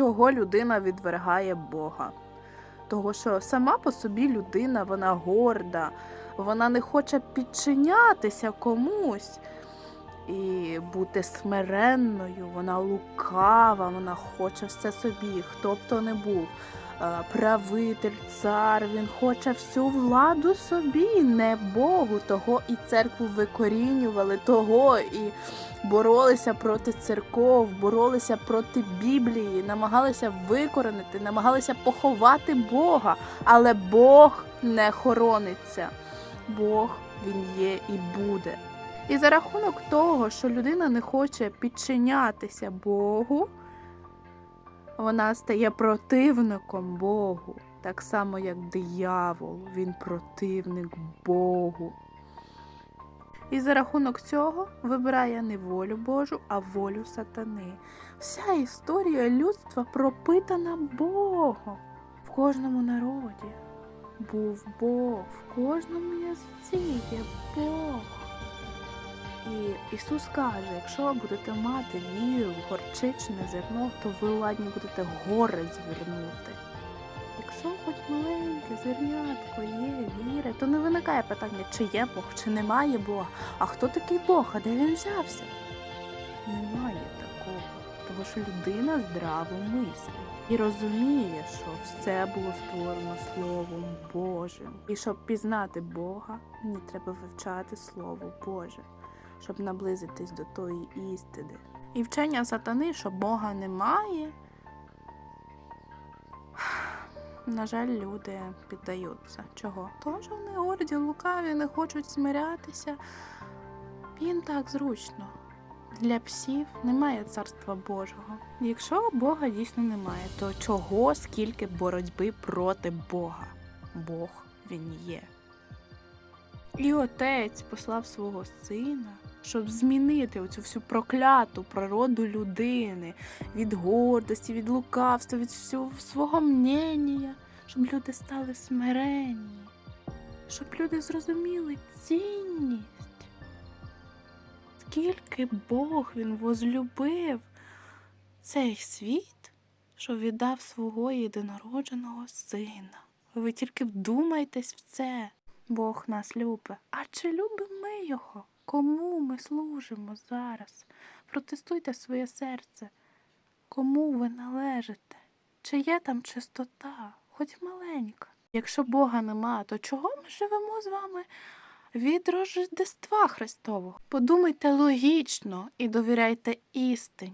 чого людина відвергає Бога. Того, що сама по собі людина, вона горда, вона не хоче підчинятися комусь і бути смиренною, вона лукава, вона хоче все собі, хто б то не був. Е, Правитель, цар, він хоче всю владу собі, не Богу. Того і церкву викорінювали, того і боролися проти церков, боролися проти Біблії, намагалися викоренити, намагалися поховати Бога, але Бог не хорониться. Бог він є і буде. І за рахунок того, що людина не хоче підчинятися Богу, вона стає противником Богу, так само як диявол, він противник Богу. І за рахунок цього вибирає не волю Божу, а волю сатани. Вся історія людства пропитана Богом. В кожному народі був Бог, в кожному язиці є Бог. І Ісус каже, якщо ви будете мати віру в горчичне зерно, то ви ладні будете гори звернути. Якщо хоч маленьке зернятко є віри, то не виникає питання, чи є Бог, чи немає Бога. А хто такий Бог, а де він взявся? Немає такого, тому що людина здраво мислить і розуміє, що все було створено Словом Божим. І щоб пізнати Бога, мені треба вивчати Слово Боже щоб наблизитись до тої істини. І вчення сатани, що Бога немає. На жаль, люди піддаються. Чого? Того, що вони горді, лукаві, не хочуть смирятися. Їм так зручно. Для псів немає царства Божого. Якщо Бога дійсно немає, то чого скільки боротьби проти Бога? Бог він є. І отець послав свого сина, щоб змінити оцю всю прокляту природу людини від гордості, від лукавства, від всього свого мнення, щоб люди стали смиренні, щоб люди зрозуміли цінність. Скільки Бог він возлюбив цей світ, що віддав свого єдинородженого сина. Ви тільки вдумайтесь в це. Бог нас любить. А чи любимо ми його? Кому ми служимо зараз? Протестуйте своє серце. Кому ви належите? Чи є там чистота, хоч маленька? Якщо Бога нема, то чого ми живемо з вами від Рождества Христового? Подумайте логічно і довіряйте істині.